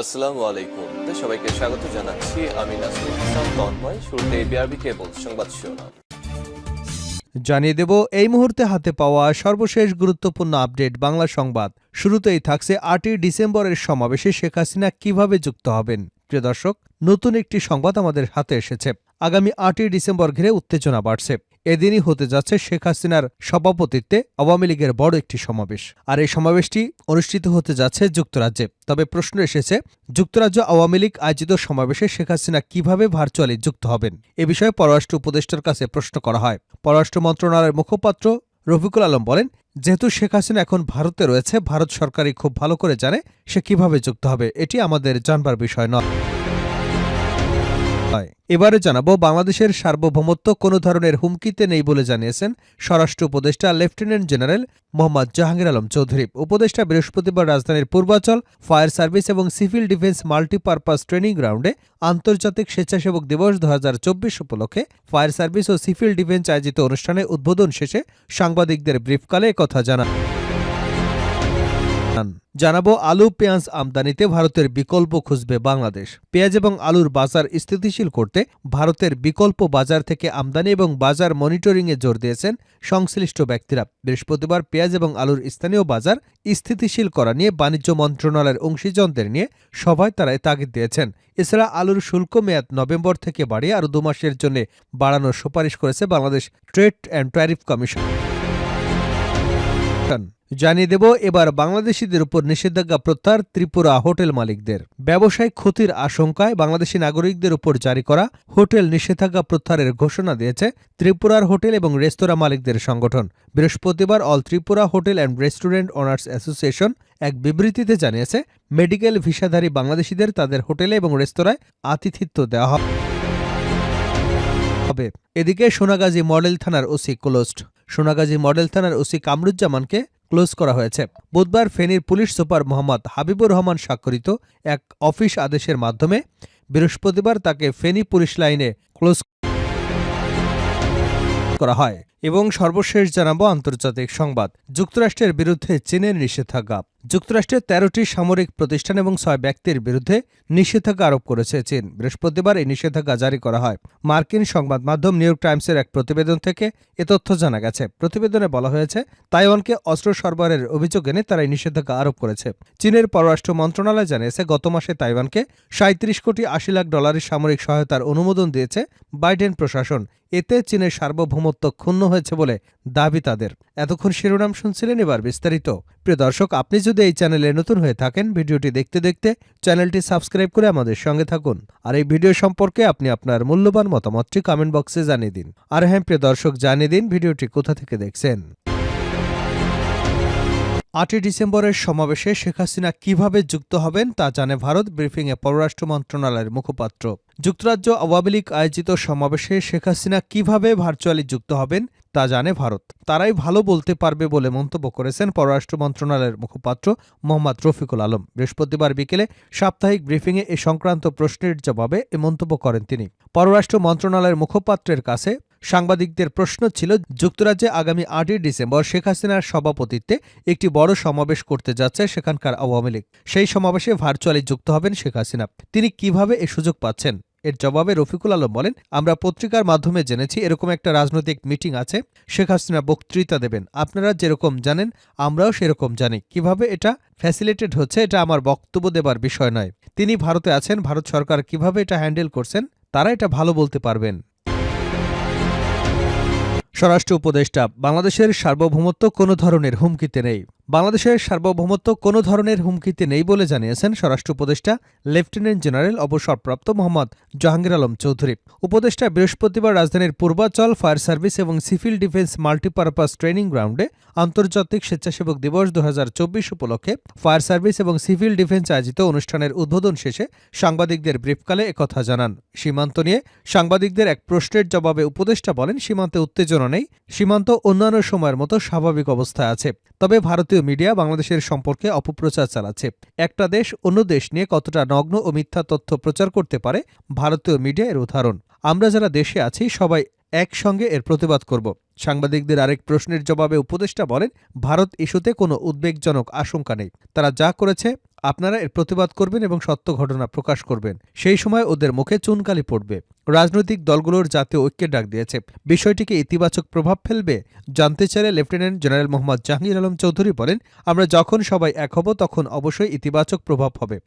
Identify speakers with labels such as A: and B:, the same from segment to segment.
A: আসসালামু আলাইকুম। সবাইকে স্বাগত জানাচ্ছি। আমি নাসরুল ইসলাম, তন্ময়। শুরুতে বিআরবি কেবল সংবাদ শিরোনাম।
B: জানিয়ে দেব, এই মুহূর্তে হাতে পাওয়া সর্বশেষ গুরুত্বপূর্ণ আপডেট বাংলা সংবাদ। শুরুতেই থাকছে আটই ডিসেম্বরের সমাবেশে শেখ হাসিনা কীভাবে যুক্ত হবেন? প্রিয় দর্শক, নতুন একটি সংবাদ আমাদের হাতে এসেছে। আগামী আটই ডিসেম্বর ঘিরে উত্তেজনা বাড়ছে। এদিনই হতে যাচ্ছে শেখ হাসিনার সভাপতিত্বে আওয়ামী লীগের বড় একটি সমাবেশ। আর এই সমাবেশটি অনুষ্ঠিত হতে যাচ্ছে যুক্তরাজ্যে। তবে প্রশ্ন এসেছে, যুক্তরাজ্য আওয়ামী লীগ আয়োজিত সমাবেশে শেখ হাসিনা কীভাবে ভার্চুয়ালি যুক্ত হবেন? এ বিষয়ে পররাষ্ট্র উপদেষ্টার কাছে প্রশ্ন করা হয়। পররাষ্ট্র মন্ত্রণালয়ের মুখপাত্র রফিকুল আলম বলেন, যেহেতু শেখ হাসিনা এখন ভারতে রয়েছে, ভারত সরকারই খুব ভালো করে জানে সে কীভাবে যুক্ত হবে। এটি আমাদের জানবার বিষয় নয়। হয়। এবারে জানাব, বাংলাদেশের সার্বভৌমত্ব কোনো ধরনের হুমকিতে নেই বলে জানিয়েছেন স্বরাষ্ট্র উপদেষ্টা লেফটেন্যান্ট জেনারেল মোহাম্মদ জাহাঙ্গীর আলম চৌধুরী উপদেষ্টা বৃহস্পতিবার রাজধানীর পূর্বাচল, ফায়ার সার্ভিস এবং সিভিল ডিফেন্স মাল্টিপারপাস ট্রেনিং গ্রাউন্ডে আন্তর্জাতিক স্বেচ্ছাসেবক দিবস দু হাজার চব্বিশ উপলক্ষে ফায়ার সার্ভিস ও সিভিল ডিফেন্স আয়োজিত অনুষ্ঠানে উদ্বোধন শেষে সাংবাদিকদের ব্রিফকালে একথা জানান জানাব আলু, পেঁয়াজ আমদানিতে ভারতের বিকল্প খুঁজবে বাংলাদেশ। পেঁয়াজ এবং আলুর বাজার স্থিতিশীল করতে ভারতের বিকল্প বাজার থেকে আমদানি এবং বাজার মনিটরিংয়ে জোর দিয়েছেন সংশ্লিষ্ট ব্যক্তিরা। বৃহস্পতিবার পেঁয়াজ এবং আলুর স্থানীয় বাজার স্থিতিশীল করা নিয়ে বাণিজ্য মন্ত্রণালয়ের অংশীজনদের নিয়ে সভায় তারা তাগিদ দিয়েছেন। এছাড়া আলুর শুল্ক মেয়াদ নভেম্বর থেকে বাড়িয়ে আরও দু মাসের জন্য বাড়ানোর সুপারিশ করেছে Bangladesh trade and tariff commission. জানিয়ে দেব, এবার বাংলাদেশিদের উপর নিষেধাজ্ঞা প্রত্যাহার ত্রিপুরা হোটেল মালিকদের। ব্যবসায়িক ক্ষতির আশঙ্কায় বাংলাদেশি নাগরিকদের উপর জারি করা হোটেল নিষেধাজ্ঞা প্রত্যাহারের ঘোষণা দিয়েছে ত্রিপুরার হোটেল এবং রেস্তোরাঁ মালিকদের সংগঠন। বৃহস্পতিবার all Tripura hotel and restaurant owners association এক বিবৃতিতে জানিয়েছে, মেডিকেল ভিসাধারী বাংলাদেশিদের তাদের হোটেলে এবং রেস্তোরাঁয় আতিথিত্ব দেওয়া হবে। হবে এদিকে সোনাগাজী মডেল থানার ওসি ক্লোজড সোনাগাজী মডেল থানার ওসি কামরুজ্জামানকে ক্লোজ করা হয়েছে। বুধবার ফেনীর পুলিশ সুপার মোহাম্মদ হাবিবুর রহমান স্বাক্ষরিত এক অফিস আদেশের মাধ্যমে বৃহস্পতিবার তাকে ফেনী পুলিশ লাইনে ক্লোজ করা হয় এবং সর্বশেষ জানাব আন্তর্জাতিক সংবাদ। যুক্তরাষ্ট্রের বিরুদ্ধে চীনের নিষেধাজ্ঞা। যুক্তরাষ্ট্রের তেরোটি সামরিক প্রতিষ্ঠান এবং ছয় ব্যক্তির বিরুদ্ধে নিষেধাজ্ঞা আরোপ করেছে চীন। বৃহস্পতিবার এই নিষেধাজ্ঞা জারি করা হয়। মার্কিন সংবাদ মাধ্যম নিউ ইয়র্ক টাইমসের এক প্রতিবেদন থেকে এ তথ্য জানা গেছে। প্রতিবেদনে বলা হয়েছে, তাইওয়ানকে অস্ত্র সরবরাহের অভিযোগ এনে তারা এই নিষেধাজ্ঞা আরোপ করেছে। চীনের পররাষ্ট্র মন্ত্রণালয় জানিয়েছে, গত মাসে তাইওয়ানকে সাঁত্রিশ কোটি আশি লাখ ডলারের সামরিক সহায়তার অনুমোদন দিয়েছে বাইডেন প্রশাসন। এতে চীনের সার্বভৌমত্ব ক্ষুণ্ণ হয়েছে বলে দাবি তাদের। এতক্ষণ শিরোনাম শুনছিলেন এবার বিস্তারিত। প্রিয় দর্শক, আপনি যদি এই চ্যানেলে নতুন হয়ে থাকেন, ভিডিওটি দেখতে দেখতে চ্যানেলটি সাবস্ক্রাইব করে আমাদের সঙ্গে থাকুন। আর এই ভিডিও সম্পর্কে আপনি আপনার মূল্যবান মতামতটি কমেন্ট বক্সে জানিয়ে দিন। আর হ্যাঁ প্রিয় দর্শক, জানিয়ে দিন ভিডিওটি কোথা থেকে দেখছেন। আটই ডিসেম্বরের সমাবেশে শেখ হাসিনা কীভাবে যুক্ত হবেন তা জানে ভারত, ব্রিফিংয়ে পররাষ্ট্র মন্ত্রণালয়ের মুখপাত্র। যুক্তরাজ্য আওয়ামী লীগ আয়োজিত সমাবেশে শেখ হাসিনা কীভাবে ভার্চুয়ালি যুক্ত হবেন তা জানে ভারত। তারাই ভালো বলতে পারবে বলে মন্তব্য করেছেন পররাষ্ট্র মন্ত্রণালয়ের মুখপাত্র মোহাম্মদ রফিকুল আলম। বৃহস্পতিবার বিকেলে সাপ্তাহিক ব্রিফিংয়ে এ সংক্রান্ত প্রশ্নের জবাবে এ মন্তব্য করেন তিনি। পররাষ্ট্র মন্ত্রণালয়ের মুখপাত্রের কাছে সাংবাদিকদের প্রশ্ন ছিল, যুক্তরাজ্যে আগামী আটই ডিসেম্বর শেখ হাসিনার সভাপতিত্বে একটি বড় সমাবেশ করতে যাচ্ছে সেখানকার আওয়ামী লীগ। সেই সমাবেশে ভার্চুয়ালি যুক্ত হবেন শেখ হাসিনা। তিনি কীভাবে এ সুযোগ পাচ্ছেন? এর জবাবে রফিকুল আলম বলেন, আমরা পত্রিকার মাধ্যমে জেনেছি এরকম একটা রাজনৈতিক মিটিং আছে। শেখ হাসিনা বক্তৃতা দেবেন। আপনারা যেরকম জানেন, আমরাও সেরকম জানি। কীভাবে এটা? ফ্যাসিলিটেড হচ্ছে, এটা আমার বক্তব্য দেবার বিষয় নয়। তিনি ভারতে আছেন, ভারত সরকার কীভাবে এটা হ্যান্ডেল করছেন, তারা এটা ভালো বলতে পারবেন। স্বরাষ্ট্র উপদেষ্টা, বাংলাদেশের সার্বভৌমত্ব কোনো ধরনের হুমকিতে নেই। বাংলাদেশের সার্বভৌমত্ব কোনো ধরনের হুমকিতে নেই বলে জানিয়েছেন স্বরাষ্ট্র উপদেষ্টা লেফটেন্যান্ট জেনারেল অবসরপ্রাপ্ত মোহাম্মদ জাহাঙ্গীর আলম চৌধুরী। উপদেষ্টা বৃহস্পতিবার রাজধানীর পূর্বাচল ফায়ার সার্ভিস এবং সিভিল ডিফেন্স মাল্টিপারপাস ট্রেনিং গ্রাউন্ডে আন্তর্জাতিক স্বেচ্ছাসেবক দিবস দু হাজার চব্বিশ উপলক্ষে ফায়ার সার্ভিস এবং সিভিল ডিফেন্স আয়োজিত অনুষ্ঠানের উদ্বোধন শেষে সাংবাদিকদের ব্রিফকালে একথা জানান। সীমান্ত নিয়ে সাংবাদিকদের এক প্রশ্নের জবাবে উপদেষ্টা বলেন, সীমান্তে উত্তেজনা নেই, সীমান্ত অন্যান্য সময়ের মতো স্বাভাবিক অবস্থায় আছে। তবে ভারতীয় মিডিয়া বাংলাদেশের সম্পর্কে অপপ্রচার চালাচ্ছে। একটা দেশ অন্য দেশ নিয়ে কতটা নগ্ন ও মিথ্যা তথ্য প্রচার করতে পারে, ভারতীয় মিডিয়া এর উদাহরণ। আমরা যারা দেশে আছি, সবাই একসঙ্গে এর প্রতিবাদ করব। সাংবাদিকদের আরেক প্রশ্নের জবাবে উপদেষ্টা বলেন, ভারত ইস্যুতে কোনো উদ্বেগজনক আশঙ্কা নেই। তারা যা করেছে, আপনারা এর প্রতিবাদ করবেন এবং সত্য ঘটনা প্রকাশ করবেন। সেই সময় ওদের মুখে চুনকালি পড়বে। রাজনৈতিক দলগুলোর জাতীয় ঐক্যের ডাক দিয়েছে। বিষয়টিকে ইতিবাচক প্রভাব ফেলবে জানতে চাইলে লেফটেন্যান্ট জেনারেল মোহাম্মদ জাহাঙ্গীর আলম চৌধুরী বলেন, আমরা যখন সবাই এক হব, তখন অবশ্যই ইতিবাচক প্রভাব হবে।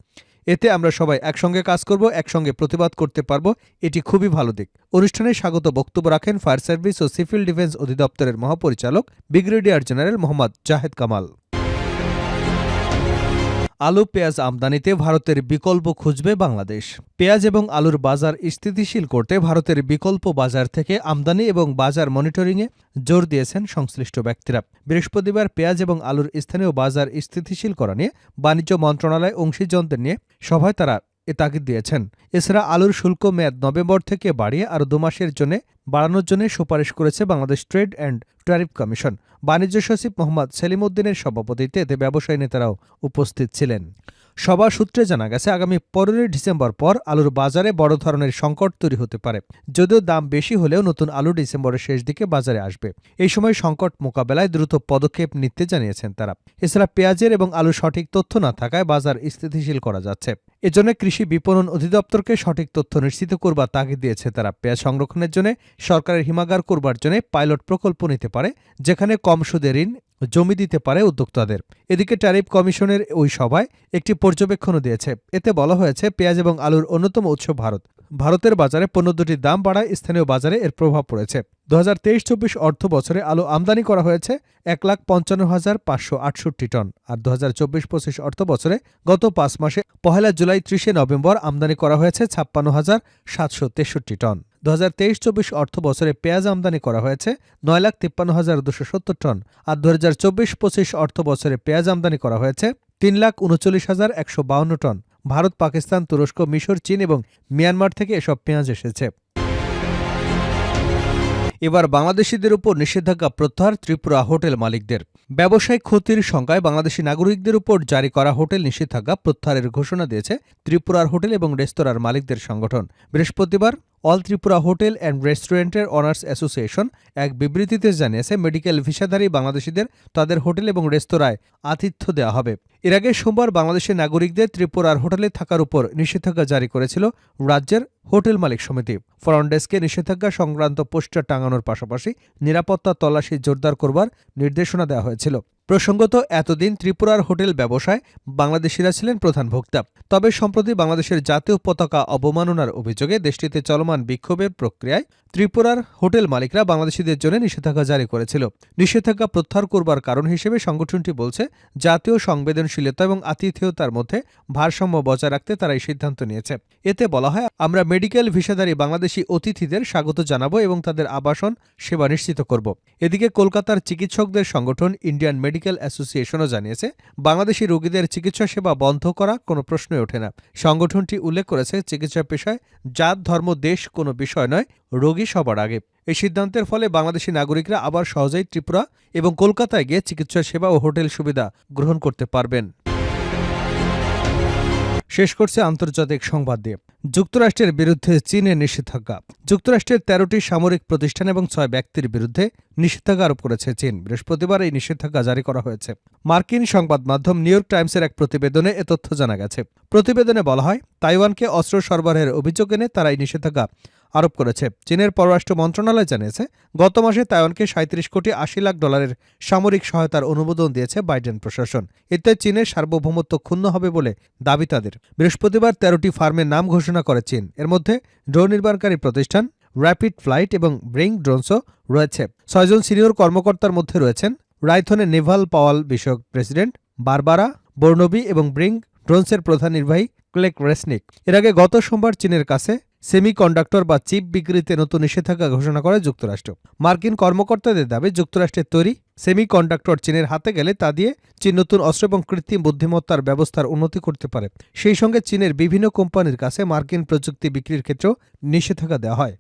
B: এতে আমরা সবাই একসঙ্গে কাজ করব, একসঙ্গে প্রতিবাদ করতে পারব, এটি খুবই ভালো দিক। অনুষ্ঠানে স্বাগত বক্তব্য রাখেন ফায়ার সার্ভিস ও সিভিল ডিফেন্স অধিদপ্তরের মহাপরিচালক, ব্রিগেডিয়ার জেনারেল মোহাম্মদ জাহেদ কামাল। আলু, পেঁয়াজ আমদানিতে ভারতের বিকল্প খুঁজবে বাংলাদেশ। পেঁয়াজ এবং আলুর বাজার স্থিতিশীল করতে ভারতের বিকল্প বাজার থেকে আমদানি এবং বাজার মনিটরিংয়ে জোর দিয়েছেন সংশ্লিষ্ট ব্যক্তিরা। বৃহস্পতিবার পেঁয়াজ এবং আলুর স্থানীয় বাজার স্থিতিশীল করা নিয়ে বাণিজ্য মন্ত্রণালয় অংশীজনদের নিয়ে সভায় তারা এ তাগিদ দিয়েছেন। এছাড়া আলুর শুল্ক মেয়াদ নভেম্বর থেকে বাড়িয়ে আরও দু মাসের জন্য বাড়ানোর জন্য সুপারিশ করেছে Bangladesh trade and tariff commission. বাণিজ্য সচিব মোহাম্মদ সেলিম উদ্দিনের সভাপতিত্বে এতে ব্যবসায়ী নেতারাও উপস্থিত ছিলেন। সভা সূত্রে জানা গেছে, আগামী পনেরোই ডিসেম্বর পর আলুর বাজারে বড় ধরনের সংকট তৈরি হতে পারে। যদিও দাম বেশি হলেও নতুন আলু ডিসেম্বরের শেষ দিকে বাজারে আসবে। এই সময় সংকট মোকাবেলায় দ্রুত পদক্ষেপ নিতে জানিয়েছেন তারা। এছাড়া পেঁয়াজের এবং আলুর সঠিক তথ্য না থাকায় বাজার স্থিতিশীল করা যাচ্ছে। এজন্য কৃষি বিপণন অধিদপ্তরকে সঠিক তথ্য নিশ্চিত করবার তাগিদ দিয়েছে তারা। পেঁয়াজ সংরক্ষণের জন্য সরকারের হিমাগার করবার জন্য পাইলট প্রকল্প নিতে পারে, যেখানে কম সুদে ঋণ জমি দিতে পারে উদ্যোক্তাদের। এদিকে ট্যারিফ কমিশনের ওই সভায় একটি পর্যবেক্ষণও দিয়েছে। এতে বলা হয়েছে, পেঁয়াজ এবং আলুর অন্যতম উৎস ভারত। ভারতের বাজারে পণ্য দুটির দাম বাড়ায়, স্থানীয় বাজারে এর প্রভাব পড়েছে। দু হাজার তেইশ চব্বিশ অর্থ বছরে আলু আমদানি করা হয়েছে এক লাখ পঞ্চান্ন হাজার পাঁচশো আটষট্টি টন। আর দু হাজার চব্বিশ পঁচিশ অর্থ বছরে গত পাঁচ মাসে পহেলা জুলাই ত্রিশে নভেম্বর আমদানি করা হয়েছে ছাপ্পান্ন হাজার সাতশো তেষট্টি টন। দু হাজার তেইশ চব্বিশ অর্থ বছরে পেঁয়াজ আমদানি করা হয়েছে নয় লাখ তিপ্পান্ন হাজার দুশো সত্তর টন আর দু হাজার চব্বিশ পঁচিশ অর্থ বছরে পেঁয়াজ আমদানি করা হয়েছে তিন লাখ উনচল্লিশ হাজার একশো বাউন্ন টন। ভারত, পাকিস্তান, তুরস্ক, মিশর, চীন এবং মিয়ানমার থেকে এসব পেঁয়াজ এসেছে। এবার বাংলাদেশিদের উপর নিষেধাজ্ঞা প্রত্যাহার ত্রিপুরা হোটেল মালিকদের। ব্যবসায়িক ক্ষতির সংখ্যায় বাংলাদেশি নাগরিকদের উপর জারি করা হোটেল নিষেধাজ্ঞা প্রত্যাহারের ঘোষণা দিয়েছে ত্রিপুরার হোটেল এবং রেস্তোরাঁর মালিকদের সংগঠন। বৃহস্পতিবার অল ত্রিপুরা হোটেল অ্যান্ড রেস্টুরেন্টের অনার্স অ্যাসোসিয়েশন এক বিবৃতিতে জানিয়েছে, মেডিকেল ভিসাধারী বাংলাদেশিদের তাদের হোটেল এবং রেস্তোরাঁয় আতিথ্য দেওয়া হবে। এর আগে সোমবার বাংলাদেশের নাগরিকদের ত্রিপুরার হোটেলে থাকার উপর নিষেধাজ্ঞা জারি করেছিল রাজ্যের হোটেল মালিক সমিতি। ফ্রন্ট ডেস্কে নিষেধাজ্ঞা সংক্রান্ত পোস্টার টাঙানোর পাশাপাশি নিরাপত্তা তল্লাশি জোরদার করবার নির্দেশনা দেওয়া হয়েছিল। প্রসঙ্গত, এতদিন ত্রিপুরার হোটেল ব্যবসায় বাংলাদেশিরা ছিলেন প্রধান ভোক্তা। তবে সম্প্রতি বাংলাদেশের জাতীয় পতাকা অবমাননার অভিযোগে দেশটিতে চলমান বিক্ষোভের প্রক্রিয়ায় ত্রিপুরার হোটেল মালিকরা বাংলাদেশিদের জন্য নিষেধাজ্ঞা জারি করেছিল। নিষেধাজ্ঞা প্রত্যাহার করবার কারণ হিসেবে সংগঠনটি বলছে, জাতীয় সংবেদনশীলতা এবং আতিথেয়তার মধ্যে ভারসাম্য বজায় রাখতে তারা এই সিদ্ধান্ত নিয়েছে। এতে বলা হয়, আমরা মেডিকেল ভিসাধারী বাংলাদেশি অতিথিদের স্বাগত জানাব এবং তাদের আবাসন সেবা নিশ্চিত করব। এদিকে কলকাতার চিকিৎসকদের সংগঠন ইন্ডিয়ান মেডিকেল অ্যাসোসিয়েশনও জানিয়েছে, বাংলাদেশি রোগীদের চিকিৎসা সেবা বন্ধ করা কোনো প্রশ্নই ওঠে না। সংগঠনটি উল্লেখ করেছে, চিকিৎসা পেশায় জাত, ধর্ম, দেশ কোনো বিষয় নয়, রোগী সবার আগে। এই সিদ্ধান্তের ফলে বাংলাদেশি নাগরিকরা আবার সহজেই ত্রিপুরা এবং কলকাতায় গিয়ে চিকিৎসা সেবা ও হোটেল সুবিধা গ্রহণ করতে পারবেন। শেষ করছে আন্তর্জাতিক সংবাদ দিয়ে। যুক্তরাষ্ট্রের বিরুদ্ধে চীনের নিষেধাজ্ঞা। যুক্তরাষ্ট্রের তেরোটি সামরিক প্রতিষ্ঠান এবং ছয় ব্যক্তির বিরুদ্ধে নিষেধাজ্ঞা আরোপ করেছে চীন। বৃহস্পতিবার এই নিষেধাজ্ঞা জারি করা হয়েছে। মার্কিন সংবাদ মাধ্যম নিউ ইয়র্ক টাইমসের এক প্রতিবেদনে এ তথ্য জানা গেছে। প্রতিবেদনে বলা হয়, তাইওয়ানকে অস্ত্র সরবরাহের অভিযোগ এনে তারা এই নিষেধাজ্ঞা আরোপ করেছে। চীনের পররাষ্ট্র মন্ত্রণালয় জানিয়েছে, গত মাসে তাইওয়ানকে সাঁত্রিশ কোটি আশি লাখ ডলারের সামরিক সহায়তার অনুমোদন দিয়েছে বাইডেন প্রশাসন। এতে চীনের সার্বভৌমত্ব ক্ষুণ্ণ হবে বলে দাবি তাদের। বৃহস্পতিবার তেরোটি ফার্মের নাম ঘোষণা করে চীন। এর মধ্যে ড্রোন নির্মাণকারী প্রতিষ্ঠান, র্যাপিড ফ্লাইট এবং ব্রিং ড্রোনসও রয়েছে। ছয়জন সিনিয়র কর্মকর্তার মধ্যে রয়েছেন রাইথনের নেভাল পাওয়াল বিষয়ক প্রেসিডেন্ট বারবারা বর্ণবী এবং ব্রিং ড্রোনসের প্রধান নির্বাহী ক্লেক রেসনিক। এর আগে গত সোমবার চীনের কাছে সেমি কন্ডাক্টর বা চিপ বিক্রিতে নতুন নিষেধাজ্ঞা ঘোষণা করে যুক্তরাষ্ট্র। মার্কিন কর্মকর্তাদের দাবি, যুক্তরাষ্ট্রের তৈরি সেমি কন্ডাক্টর চীনের হাতে গেলে তা দিয়ে চীন নতুন অস্ত্র এবং কৃত্রিম বুদ্ধিমত্তার ব্যবস্থার উন্নতি করতে পারে। সেই সঙ্গে চীনের বিভিন্ন কোম্পানির কাছে মার্কিন প্রযুক্তি বিক্রির ক্ষেত্রেও নিষেধাজ্ঞা দেওয়া হয়।